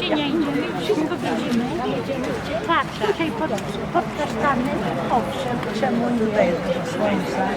Nigdzie nie idziemy, wszystko widzimy. Tak, tutaj pod, pod kasztanem, owszem. Czemu nie? Tutaj jest słońce.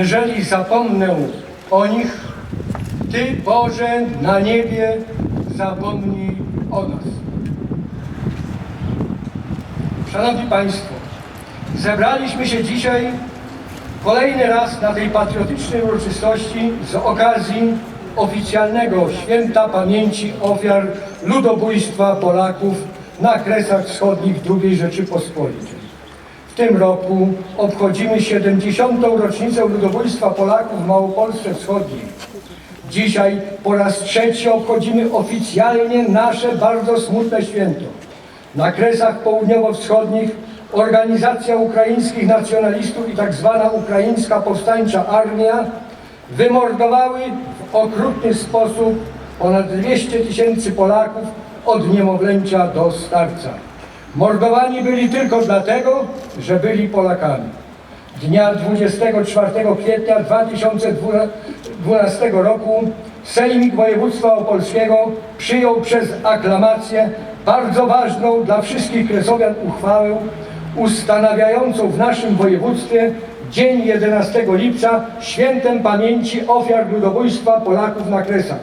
Jeżeli zapomnę o nich, Ty, Boże, na niebie zapomnij o nas. Szanowni Państwo, zebraliśmy się dzisiaj kolejny raz na tej patriotycznej uroczystości z okazji oficjalnego święta pamięci ofiar ludobójstwa Polaków na Kresach Wschodnich II Rzeczypospolitej. W tym roku obchodzimy 70. rocznicę ludobójstwa Polaków w Małopolsce Wschodniej. Dzisiaj po raz trzeci obchodzimy oficjalnie nasze bardzo smutne święto. Na Kresach Południowo-Wschodnich Organizacja Ukraińskich Nacjonalistów i tak zwana Ukraińska Powstańcza Armia wymordowały w okrutny sposób ponad 200 tysięcy Polaków od niemowlęcia do starca. Mordowani byli tylko dlatego, że byli Polakami. Dnia 24 kwietnia 2012 roku Sejmik Województwa Opolskiego przyjął przez aklamację bardzo ważną dla wszystkich kresowian uchwałę ustanawiającą w naszym województwie dzień 11 lipca świętem pamięci ofiar ludobójstwa Polaków na Kresach.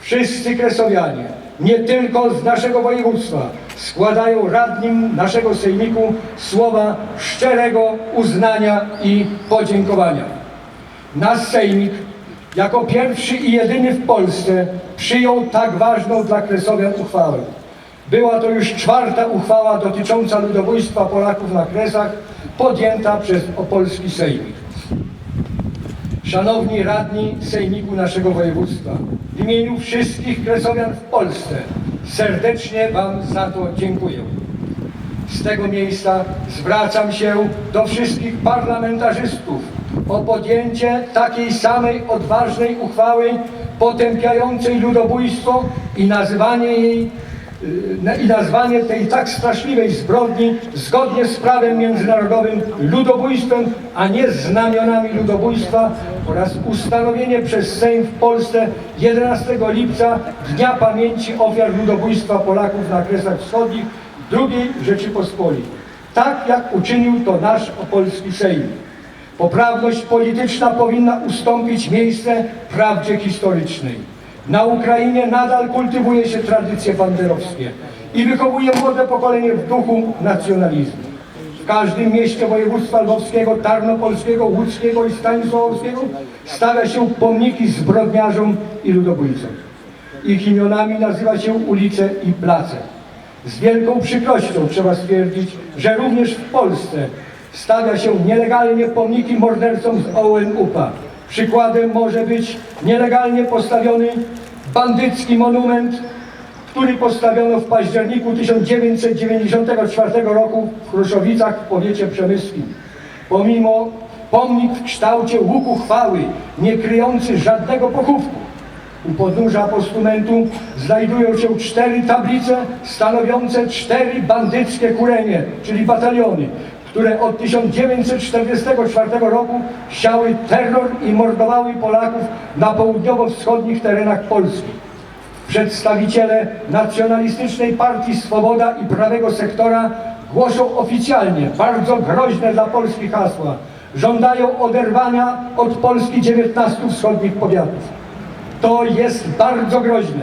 Wszyscy kresowianie, nie tylko z naszego województwa, składają radnym naszego sejmiku słowa szczerego uznania i podziękowania. Nasz sejmik jako pierwszy i jedyny w Polsce przyjął tak ważną dla kresowian uchwałę. Była to już czwarta uchwała dotycząca ludobójstwa Polaków na Kresach podjęta przez opolski sejmik. Szanowni radni Sejmiku naszego województwa, w imieniu wszystkich kresowian w Polsce serdecznie Wam za to dziękuję. Z tego miejsca zwracam się do wszystkich parlamentarzystów o podjęcie takiej samej odważnej uchwały potępiającej ludobójstwo i nazywanie jej i nazwanie tej tak straszliwej zbrodni zgodnie z prawem międzynarodowym ludobójstwem, a nie znamionami ludobójstwa oraz ustanowienie przez Sejm w Polsce 11 lipca Dnia Pamięci Ofiar Ludobójstwa Polaków na Kresach Wschodnich II Rzeczypospolitej. Tak jak uczynił to nasz opolski Sejm. Poprawność polityczna powinna ustąpić miejsce prawdzie historycznej. Na Ukrainie nadal kultywuje się tradycje banderowskie i wychowuje młode pokolenie w duchu nacjonalizmu. W każdym mieście województwa lwowskiego, tarnopolskiego, łódzkiego i stanisławowskiego stawia się pomniki zbrodniarzom i ludobójcom. Ich imionami nazywa się ulice i place. Z wielką przykrością trzeba stwierdzić, że również w Polsce stawia się nielegalnie pomniki mordercom z ONUPA. Przykładem może być nielegalnie postawiony bandycki monument, który postawiono w październiku 1994 roku w Kruszowicach w powiecie przemyskim. Pomimo pomnik w kształcie łuku chwały, nie kryjący żadnego pochówku, u podnóża postumentu znajdują się cztery tablice stanowiące cztery bandyckie kurenie, czyli bataliony, które od 1944 roku siały terror i mordowały Polaków na południowo-wschodnich terenach Polski. Przedstawiciele nacjonalistycznej partii Swoboda i prawego sektora głoszą oficjalnie bardzo groźne dla Polski hasła. Żądają oderwania od Polski 19 wschodnich powiatów. To jest bardzo groźne.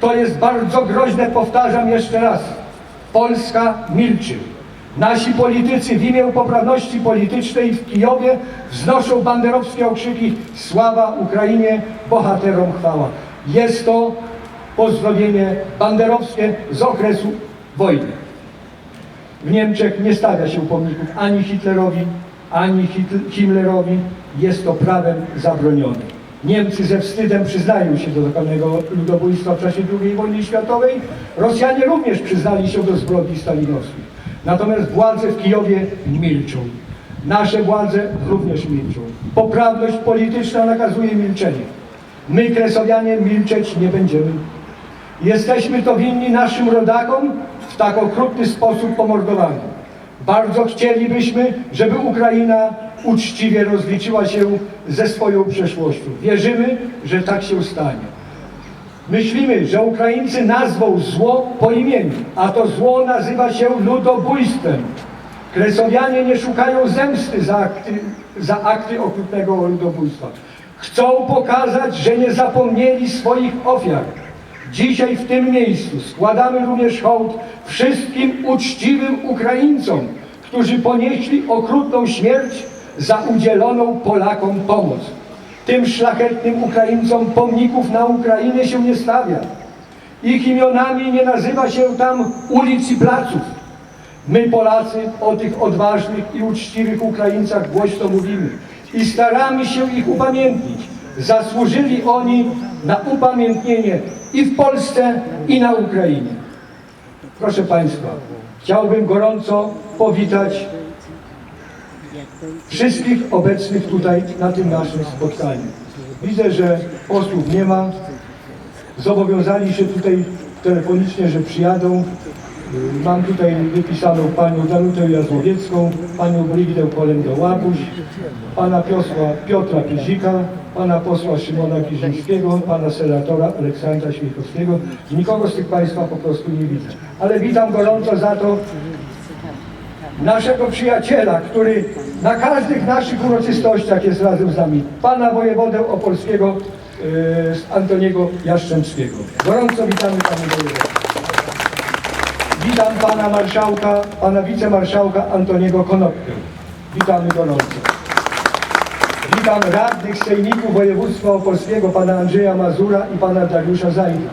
To jest bardzo groźne, powtarzam jeszcze raz. Polska milczy. Nasi politycy w imię poprawności politycznej w Kijowie wznoszą banderowskie okrzyki Sława Ukrainie, bohaterom chwała. Jest to pozdrowienie banderowskie z okresu wojny. W Niemczech nie stawia się pomników ani Hitlerowi, ani Himmlerowi. Jest to prawem zabronione. Niemcy ze wstydem przyznają się do dokonanego ludobójstwa w czasie II wojny światowej. Rosjanie również przyznali się do zbrodni stalinowskich. Natomiast władze w Kijowie milczą. Nasze władze również milczą. Poprawność polityczna nakazuje milczenie. My, Kresowianie, milczeć nie będziemy. Jesteśmy to winni naszym rodakom w tak okrutny sposób pomordowanym. Bardzo chcielibyśmy, żeby Ukraina uczciwie rozliczyła się ze swoją przeszłością. Wierzymy, że tak się stanie. Myślimy, że Ukraińcy nazwą zło po imieniu, a to zło nazywa się ludobójstwem. Kresowianie nie szukają zemsty za akty, za akty okrutnego ludobójstwa. Chcą pokazać, że nie zapomnieli swoich ofiar. Dzisiaj w tym miejscu składamy również hołd wszystkim uczciwym Ukraińcom, którzy ponieśli okrutną śmierć za udzieloną Polakom pomoc. Tym szlachetnym Ukraińcom pomników na Ukrainie się nie stawia. Ich imionami nie nazywa się tam ulic i placów. My Polacy o tych odważnych i uczciwych Ukraińcach głośno mówimy i staramy się ich upamiętnić. Zasłużyli oni na upamiętnienie i w Polsce, i na Ukrainie. Proszę Państwa, chciałbym gorąco powitać wszystkich obecnych tutaj na tym naszym spotkaniu. Widzę, że posłów nie ma. Zobowiązali się tutaj telefonicznie, że przyjadą. Mam tutaj wypisaną panią Danutę Jazłowiecką, panią Brigitę Kolędę-Łabuś, pana Piosła, Piotra Pyzika, pana posła Szymona Giżyńskiego, pana senatora Aleksandra Świękowskiego. Nikogo z tych państwa po prostu nie widzę. Ale witam gorąco za to, naszego przyjaciela, który na każdych naszych uroczystościach jest razem z nami, pana wojewodę opolskiego yy, Antoniego Jaszczębskiego. Gorąco witamy panie wojewodę. Witam pana marszałka, pana wicemarszałka Antoniego Konopkę. Witamy gorąco. Witam radnych sejmików województwa opolskiego, pana Andrzeja Mazura i pana Dariusza Zajda.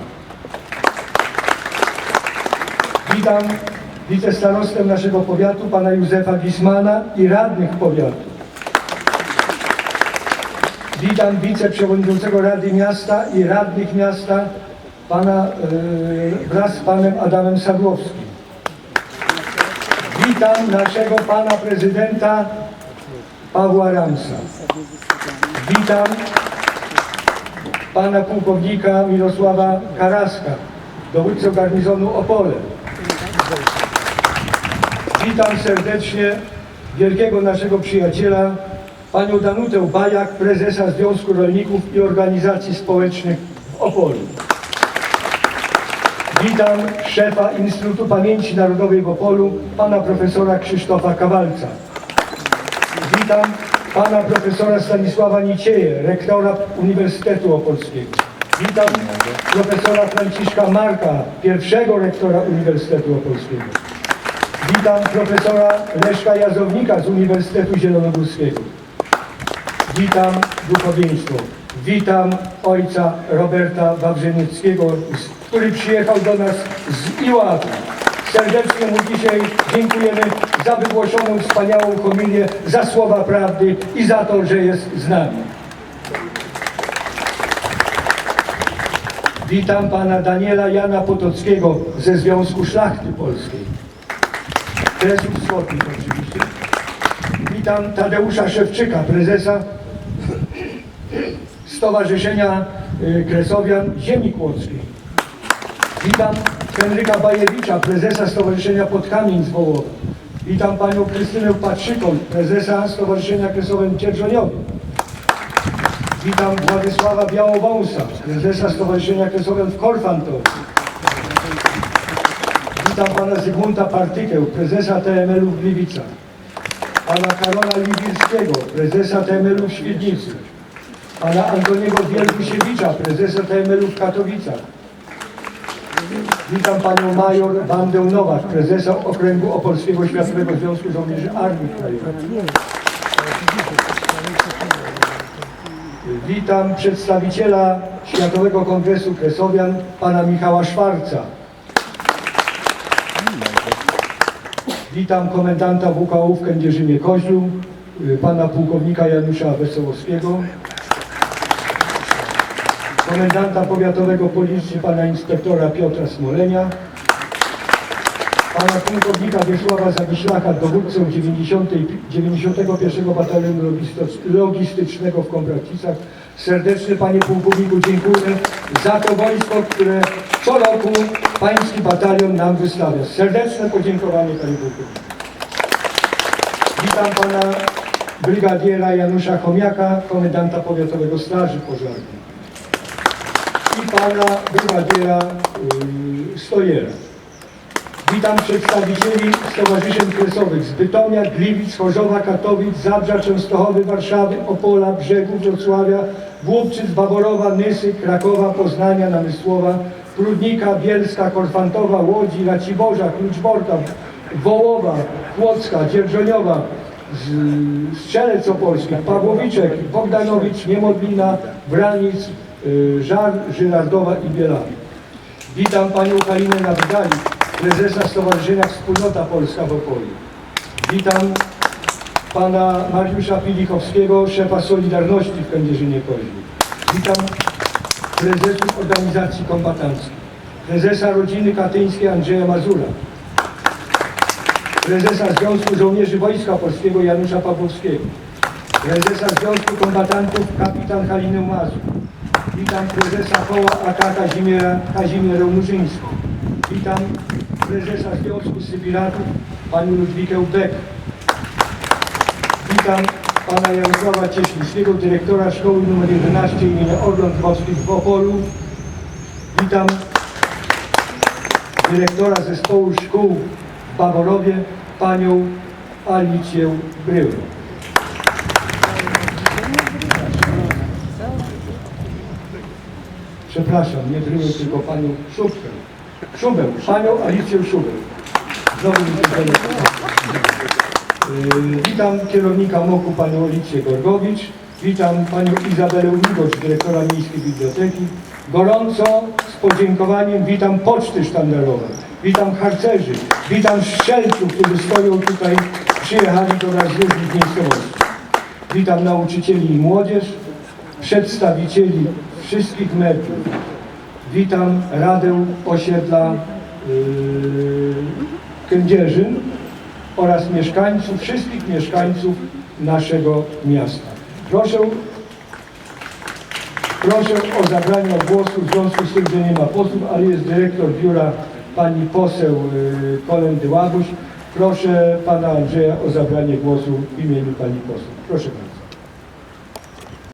Witam wicestarostę naszego powiatu, pana Józefa Wismana i radnych powiatu. Witam wiceprzewodniczącego Rady Miasta i radnych miasta, pana, yy, wraz z panem Adamem Sadłowskim. Witam naszego pana prezydenta Pawła Ramsa. Witam pana pułkownika Mirosława Karaska, dowódcę garnizonu Opole. Witam serdecznie wielkiego naszego przyjaciela, panią Danutę Bajak, prezesa Związku Rolników i Organizacji Społecznych w Opolu. Witam szefa Instytutu Pamięci Narodowej w Opolu, pana profesora Krzysztofa Kawalca. Witam pana profesora Stanisława Nicieje, rektora Uniwersytetu Opolskiego. Witam profesora Franciszka Marka, pierwszego rektora Uniwersytetu Opolskiego. Witam profesora Leszka Jazownika z Uniwersytetu Zielonogórskiego. Witam duchowieństwo. Witam ojca Roberta Wawrzynieckiego, który przyjechał do nas z Iławy. Serdecznie mu dzisiaj dziękujemy za wygłoszoną wspaniałą homilię, za słowa prawdy i za to, że jest z nami. Witam pana Daniela Jana Potockiego ze Związku Szlachty Polskiej. Kresów Wschodnich oczywiście. Witam Tadeusza Szewczyka, prezesa Stowarzyszenia y, Kresowian Ziemi Kłodzkiej. Witam Henryka Bajewicza, prezesa Stowarzyszenia Podkamień z Wołowa. Witam panią Krystynę Patrzykoń, prezesa Stowarzyszenia Kresowian Dzierżoniowie. Witam Władysława Białowąsa, prezesa Stowarzyszenia Kresowian w Korfantowie. Witam pana Zygmunta Partykę, prezesa TML-u w Gliwicach. Pana Karola Liwirskiego, prezesa TML-u w Świdnicy. Pana Antoniego Wielkusiewicza, prezesa TML-u w Katowicach. Witam panią major Wandę Nowak, prezesa Okręgu Opolskiego Światowego Związku Żołnierzy Armii Krajowej. Witam przedstawiciela Światowego Kongresu Kresowian, pana Michała Szwarca. Witam komendanta WKU w Kędzierzynie Koźlu, y, pana pułkownika Janusza Wesołowskiego. Komendanta Powiatowego Policji, pana inspektora Piotra Smolenia. Pana pułkownika Wiesława Zawiślaka, dowódcę 90, 91 Batalionu Logistycznego w Kombracicach. Serdecznie panie pułkowniku dziękuję za to wojsko, które co roku pański batalion nam wystawia. Serdeczne podziękowanie panie pułkowniku. Witam pana brygadiera Janusza Chomiaka, komendanta Powiatowego Straży Pożarnej. I pana brygadiera yy, Stojera. Witam przedstawicieli Stowarzyszeń Kresowych z Bytomia, Gliwic, Chorzowa, Katowic, Zabrza, Częstochowy, Warszawy, Opola, Brzegów, Wrocławia, Głubczyc, Baborowa, Nysy, Krakowa, Poznania, Namysłowa, Prudnika, Bielska, Korfantowa, Łodzi, Raciborza, Kluczborka, Wołowa, Płocka, Dzierżoniowa, Strzelec Opolski, Pawłowiczek, Bogdanowicz, Niemodlina, Branic, y, Żar, Żyrardowa i Bielawy. Witam panią Kalinę Nawdali, prezesa Stowarzyszenia Wspólnota Polska w Opolu. Witam pana Mariusza Pilichowskiego, szefa Solidarności w Kędzierzynie Koźlu. Witam prezesów organizacji kombatanckich, prezesa rodziny katyńskiej Andrzeja Mazura, prezesa Związku Żołnierzy Wojska Polskiego Janusza Pawłowskiego, prezesa Związku Kombatantów kapitan Halinę Mazur. Witam prezesa koła AK Kazimiera, Kazimierę Murzyńską. Witam prezesa Związku Sybiratów panią Ludwikę Beck. Witam pana Jarosława Cieślińskiego, dyrektora szkoły nr 11 im. Orląt Morskich w Opolu. Witam dyrektora zespołu szkół w Baworowie, panią Alicję Bryłę. Przepraszam, nie Bryłę, tylko panią Szubkę. Szubę, panią Alicję Szubę. Znowu. Yy, Witam kierownika MOK-u panią Alicję Gorgowicz. Witam panią Izabelę Ługocz, dyrektora Miejskiej Biblioteki. Gorąco z podziękowaniem witam poczty sztandarowe. Witam harcerzy. Witam strzelców, którzy stoją tutaj, przyjechali do nas z różnych miejscowości. Witam nauczycieli i młodzież, przedstawicieli wszystkich mediów. Witam Radę Osiedla yy, Kędzierzyn oraz mieszkańców, wszystkich mieszkańców naszego miasta. Proszę, proszę o zabranie głosu w związku z tym, że nie ma posłów, ale jest dyrektor biura pani poseł yy, Kolendy Łabuś. Proszę pana Andrzeja o zabranie głosu w imieniu pani poseł. Proszę bardzo.